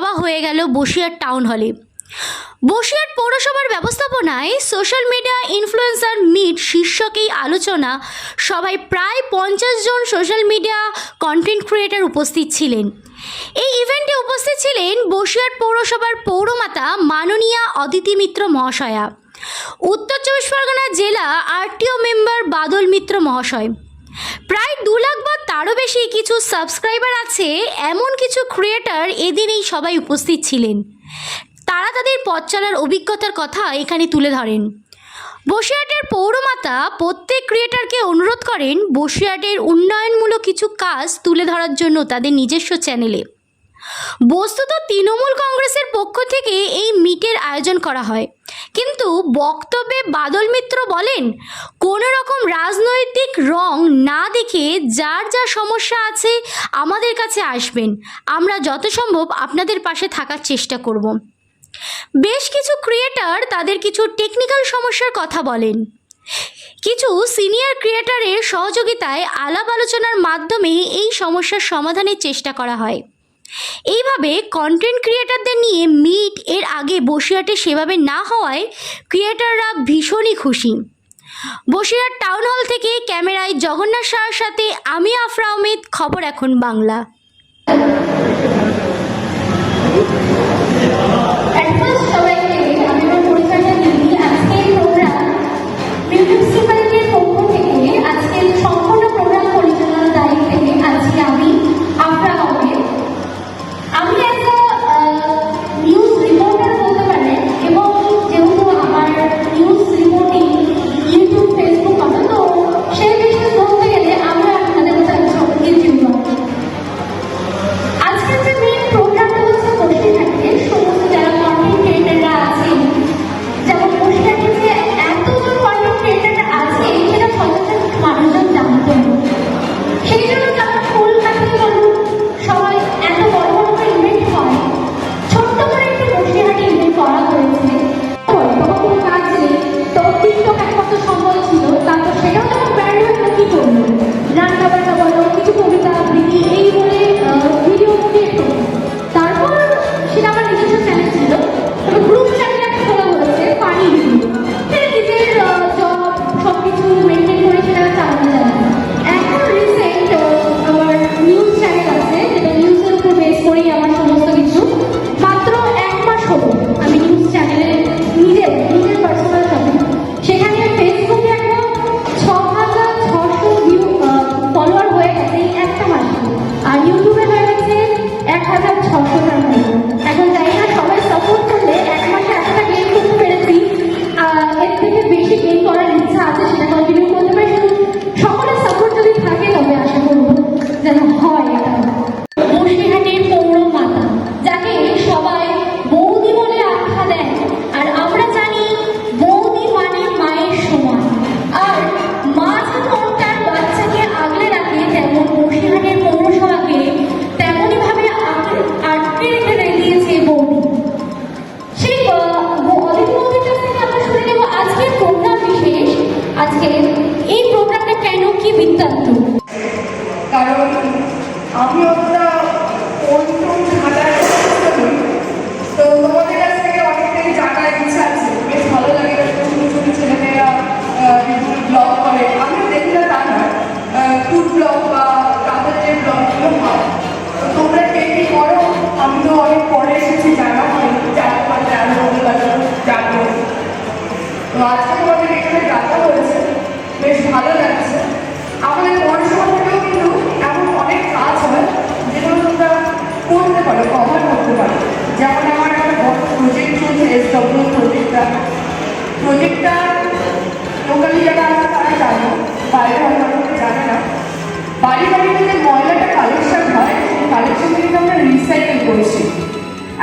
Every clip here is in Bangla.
সভা হয়ে গেল বসিরহাট টাউন হলে। বসিরহাট পৌরসভার ব্যবস্থাপনায় সোশ্যাল মিডিয়া ইনফ্লুয়েন্সার মিট শীর্ষক এই আলোচনা, সবাই প্রায় পঞ্চাশ জন সোশ্যাল মিডিয়া কন্টেন্ট ক্রিয়েটার উপস্থিত ছিলেন। এই ইভেন্টে উপস্থিত ছিলেন বসিরহাট পৌরসভার পৌরমাতা মাননীয়া অদিতি মিত্র মহাশয়া। উত্তর চব্বিশ পরগনা জেলা আরটিও মেম্বার বাদল মিত্র মহাশয়। প্রায় দু লাখ বা তারও বেশি কিছু সাবস্ক্রাইবার আছে, এমন কিছু ক্রিয়েটার এদিন এই সবাই উপস্থিত ছিলেন। তারা তাদের পথ চলার অভিজ্ঞতার কথা এখানে তুলে ধরেন। বসিরহাটের পৌরমাতা প্রত্যেক ক্রিয়েটারকে অনুরোধ করেন বসিরহাটের উন্নয়নমূলক কিছু কাজ তুলে ধরার জন্য তাদের নিজস্ব চ্যানেলে বস্তুত তৃণমূল কংগ্রেসের পক্ষ থেকে এই মিটের আয়োজন করা হয়। কিন্তু বক্তব্যে বাদল মিত্র বলেন, কোনো রকম রাজনৈতিক রং না দেখে যার যা সমস্যা আছে আমাদের কাছে আসবেন। আমরা যত সম্ভব আপনাদের পাশে থাকার চেষ্টা করব। বেশ কিছু ক্রিয়েটার তাদের কিছু টেকনিক্যাল সমস্যার কথা বলেন। কিছু সিনিয়র ক্রিয়েটারের সহযোগিতায় আলাপ আলোচনার মাধ্যমে এই সমস্যার সমাধানের চেষ্টা করা হয়। এইভাবে কন্টেন্ট ক্রিয়েটারদের নিয়ে মিট এর আগে বসিরহাটে সেভাবে না হওয়ায় ক্রিয়েটাররা ভীষণই খুশি। বসিরহাট টাউন হল থেকে ক্যামেরায় জগন্নাথ সাহার সাথে আমি, আফরা আহমেদ, খবর এখন বাংলা।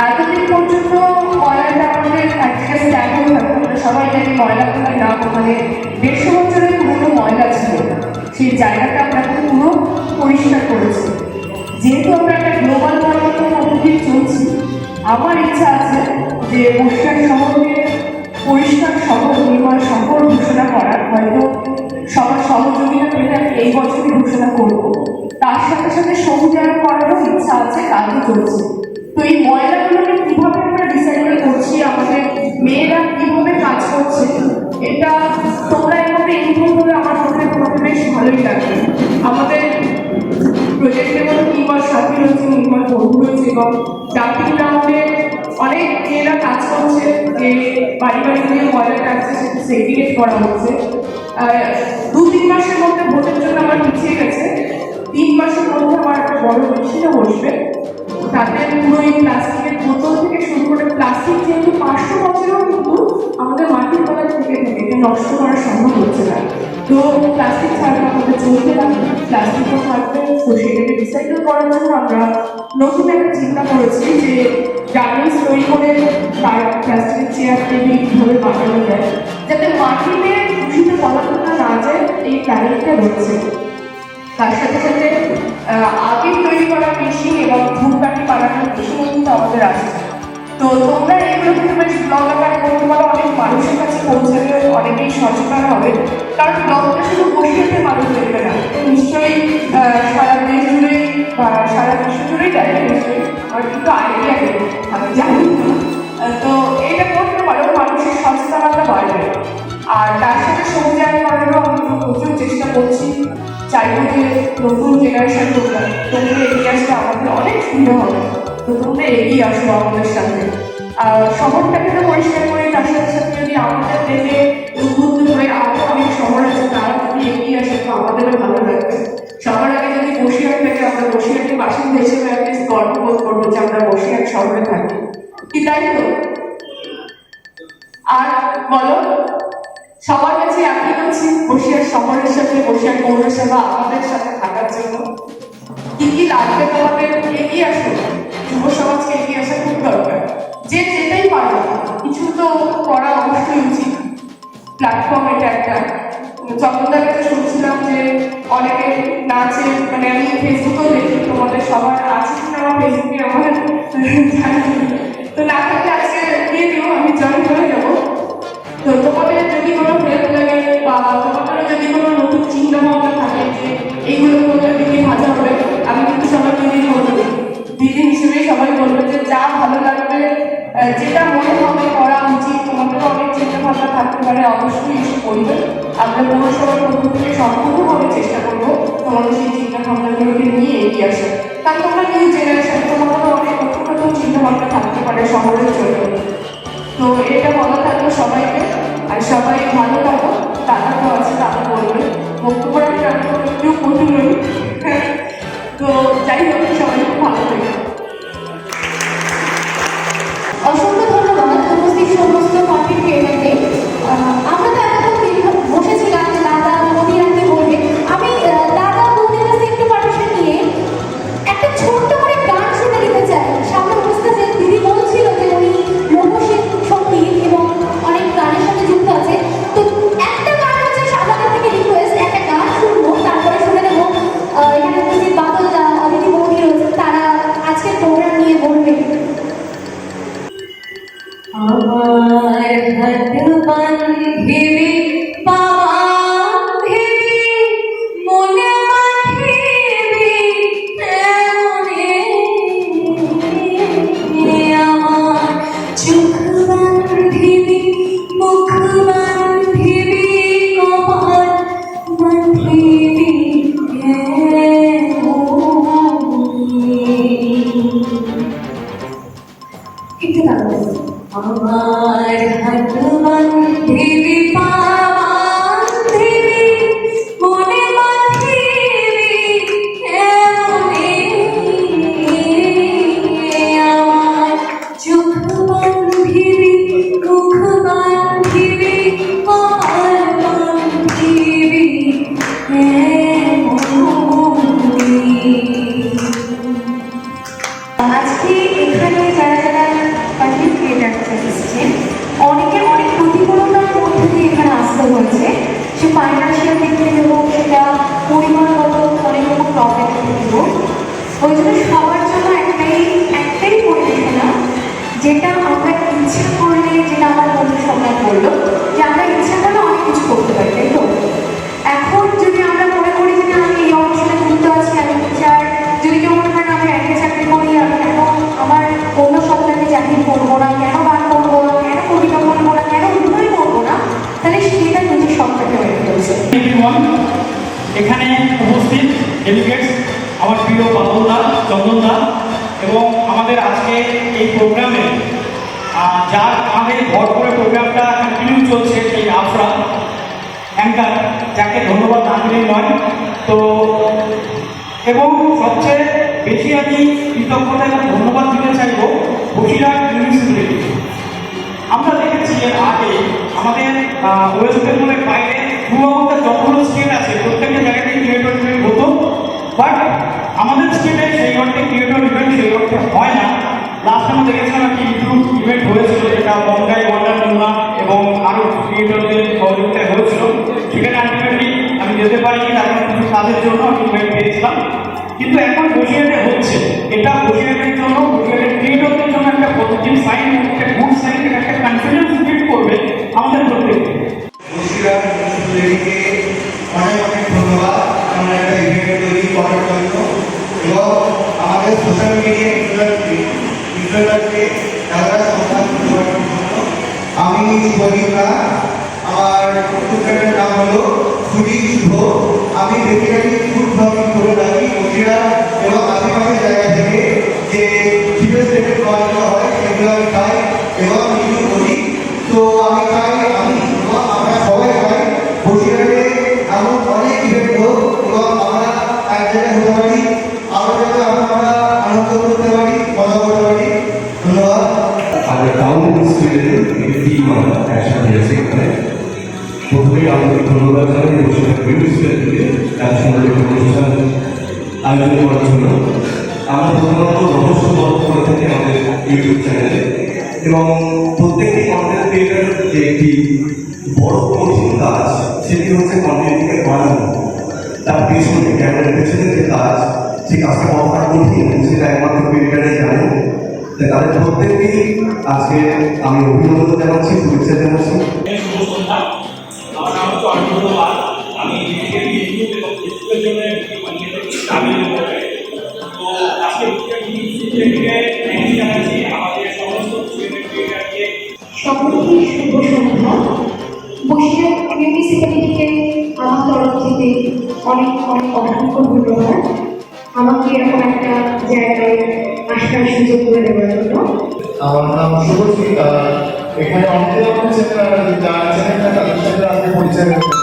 এতদিন পর্যন্ত ময়লাটা আমাদের এক জায়গায় থাকতো আমরা সবাই জানি ময়লা ফেলার নাম ওখানে দেড়শো বছরের পুরনো ময়লা ছিল। সেই জায়গাটা আমরা পুরো পরিষ্কার করেছি। যেহেতু আমরা একটা গ্লোবাল ওয়ার্মিংয়ের মধ্যে চলছি, আমার ইচ্ছা আছে যে বর্ষার শহরকে পরিষ্কার শহর নির্মল শহর ঘোষণা করার, হয়তো সবার সহযোগিতা পেলে আমি এই বছরই ঘোষণা করব। তার সাথে সাথে সবুজায়ন করারও ইচ্ছা আছে, কাজও চলছে। তো এই ময়লাগুলোকে ভালোই লাগবে। আমাদের প্রজেক্টের মধ্যে নির্মল সাথী রয়েছে নির্মল বন্ধু রয়েছে এবং ডাম্পিং গ্রাউন্ডে অনেক মেয়েরা কাজ করছে, যে বাড়ি বাড়ি গিয়ে ময়লাটা আছে সেটা সেগ্রিগেট করা হচ্ছে। দু তিন মাসের মধ্যে ভোটের জন্য আমার পিছিয়ে গেছে। তিন মাসের মধ্যে আমার একটা বড় মেশিনও বসবে। তাতে পুরো এই প্লাস্টিকের বোতল থেকে শুরু করে প্লাস্টিক যেহেতু পাঁচশো বছরেও কিন্তু আমাদের মাটির তলায় থেকে নষ্ট করা সম্ভব হচ্ছে না। তো প্লাস্টিক ছাড়া আমাদের চলতে না। প্লাস্টিকও থাকবে, তো সেটাকে রিসাইকেল করার জন্য আমরা নতুন একটা চিন্তা করেছি যে গার্মেন্টস তৈরি করে তার প্লাস্টিকের চেয়ার টেবিল কীভাবে বানানো যায়, যাতে মাটিতে দূষিত পদার্থটা না যায়, এই প্ল্যানিংটা রয়েছে। তার সাথে সাথে আগে তৈরি করা মেশিন এবং ধূপকাঠি বানানোর মেশিনও কিন্তু আমাদের আছে। তো তোমরা এগুলো কিন্তু বেশ ব্লগ আকারে করতে পারো অনেক মানুষের কাছে পৌঁছাবে অনেকেই সচেতন হবে। কারণ ব্লগটা শুধু বসিয়ে মানুষ দেখবে না। নিশ্চয়ই সারা দেশ জুড়েই বা সারা বিশ্ব জুড়েই দেখে নিশ্চয়ই আমার কিন্তু আইডিয়া নেই আমি জানি তো এটা করতে পারো, মানুষের সচেতনতা বাড়বে। আর তার সাথে সবুজায়নকরণেরও আমি তো প্রচুর চেষ্টা করছি। চাইব যে নতুন জেনারেশন তোমরা তোমরা এগিয়ে আসলে আমাদের অনেক সুবিধা হবে। তোমরা এগিয়ে আসো আমাদের সাথে। আর শহরটাকে তো পরিষ্কার করে তার সাথে সাথে যদি আমাদের দেখে উদ্বুদ্ধ হয়ে আরও অনেক শহর আছে, তারা যদি এগিয়ে আসে, তো আমাদেরও ভালো লাগবে। সবার আগে যদি বসিরহাট থেকে আমরা, বসিরহাটের বাসিন্দা হিসেবে অ্যাটলিস্ট গর্ব বোধ করব যে আমরা বসিরহাট শহরে থাকি। কি তাই তো? আর বলো, সবার কাছে আপিল করছি বসিয়ার শহরের সাথে বসিয়ার পৌরসভা আমাদের সাথে থাকার জন্য। কি কি লাগবে তোমাদের? এগিয়ে আসো। যুব সমাজকে এগিয়ে আসা খুব দরকার। যে যেতেই পারো, কিছু তো করা অবশ্যই উচিত। প্ল্যাটফর্ম এটা একটা। চন্দনদার কাছে শুনছিলাম যে অনেকে নাচে মানে আমি ফেসবুকেও দেখি, তোমাদের সবার আছে কিনা আমার? ফেসবুকে আমার তো না থাকলে আজকে দিয়ে দিও, আমি জয়েন করে যাব পারে অবশ্যই এসে করবেন আমরা পৌরসভার পক্ষ থেকে সম্পূর্ণভাবে চেষ্টা করব তোমাদের সেই চিন্তা ভাবনাগুলোকে নিয়ে এগিয়ে আসা কারণ তোমরা নিউ জেনারেশন তোমাদের অনেক নতুন নতুন চিন্তা ভাবনা থাকতে পারে শহরের জন্য। তো এটা বলা চলছে সেই আফরা। অ্যাঙ্কার, যাকে ধন্যবাদ না দিলেই নয়। তো, এবং সবচেয়ে বেশি আমি কৃতজ্ঞতা এবং ধন্যবাদ দিতে চাইব বসিরহাট ইউনিভার্সিটি আমরা দেখেছি এর আগে আমাদের ওয়েস্ট বেঙ্গলের বাইরে পূর্ববঙ্গে যতগুলো স্টেট আছে, প্রত্যেকটা জায়গাতেই ক্রিয়েটর ইভেন্ট হতো। বাট আমাদের স্টেটে সেই অর্থে ক্রিয়েটর ইভেন্ট সেই অর্থে হয় না। লাস্ট আমরা দেখেছিলাম একটি ইউটিউব ইভেন্ট হয়েছিল, যেটা বঙ্গাই ওয়ান্ডার মুন্না এবং আরও ক্রিয়েটরদের সহযোগিতায় হয়েছিল। সেখানে আলটিমেটলি আমি যেতে পারিনি, তার কিছু কাজের জন্য আমি ইভেন্ট পেয়েছিলাম। কিন্তু এখন বসিরহাটে হচ্ছে। এটা বসিরহাটের জন্য, বসিরহাটের ক্রিয়েটরদের জন্য একটা পজিটিভ সাইন একটা গুড সাইন এটা একটা কনফিডেন্স ক্রিয়েট করবে আমাদের প্রত্যেককে অনেক অনেক ধন্যবাদ। আমরা একটা ইভেন্ট তৈরি করার জন্য। এবং আমাদের সোশ্যাল মিডিয়া ইনফ্লুয়েন্সারকে তারা জন্য। আমি শুভদীপ আমার পুস্তকের নাম হলো সুদী শুভ। আমি বেসিক্যালি ফুড ব্লগিং করে থাকি মহিলা এবং আশেপাশের জায়গা থেকে যে স্টেটের খাওয়াগুলো হয়, সেগুলো আমি খাই এবং কিছু করি। তো আমি চাই টিম একসাথে আছি এখানে প্রথমেই আমাদের ধন্যবাদ জানাই বসিরহাট মিউনিসিপ্যালিটিকে এত সুন্দর একটি অনুষ্ঠান আয়োজন করার জন্য। আমরা প্রধানত রহস্যবদ্ধ করে থাকি আমাদের ইউটিউব চ্যানেলে এবং প্রত্যেকটি কন্টেন্ট ক্রিয়েটার যে একটি বড় কঠিন কাজ, সেটি হচ্ছে কন্টেন্টকে বানানো। তার পেছনে ক্যামেরার পেছনে যে কাজ সেই কাজটা কতটা কঠিন, সেটা একমাত্র ক্রিয়েটারই জানে। তাদের প্রত্যেককেই আজকে আমি অভিনন্দন জানাচ্ছি শুভেচ্ছা জানাচ্ছি। শুভ সন্ধ্যা আমি সকলকে শুভ বসিরহাট মিউনিসিপ্যালিটিকে আমার তরফ থেকে অনেক অনেক অসংখ্য ধন্যবাদ আমাকে এরকম একটা জায়গায় আসার সুযোগ করে দেওয়ার জন্য। আমার নাম শুভশ্রী এখানে অনেকে আমার যারা চ্যানেল তাদের সাথে আজকে পরিচয়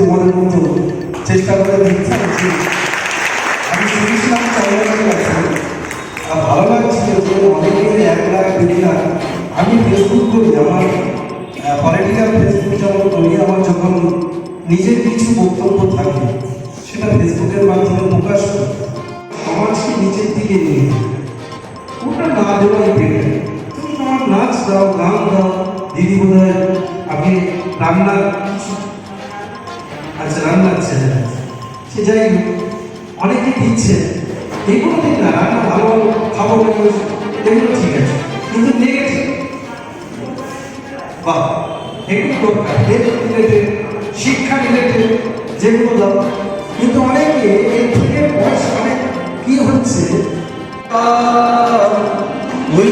তোমাদের মতো চেষ্টা করে যে আমি শুনেছিলাম চন্দ্রবাবু আছে, আর ভালো লাগছিল যে অনেকে এক লাখ, দুই লাখ। আমি ফেসবুক করি, আমার পলিটিক্যাল ফেসবুক যেমন করি, আমার যখন নিজের কিছু বক্তব্য থাকে, সেটা ফেসবুকের মাধ্যমে প্রকাশ করি। সমাজকে নিচের দিকে নিয়ে ওটা না দেওয়াই বেটার তুমি তোমার নাচ দাও, গান দাও, দিদি বোধ হয় আপনি রান্না সে যাই অনেকে দিচ্ছে এগুলো দিন না, রান্না ভালো ভালো খাবার এগুলো ঠিক আছে। কিন্তু নেগেটিভ বাহ এগুলো দরকার হেলথ রিলেটেড শিক্ষা রিলেটেড যেগুলো দাও। কিন্তু অনেকে এর থেকে বয়স অনেক কি হচ্ছে? We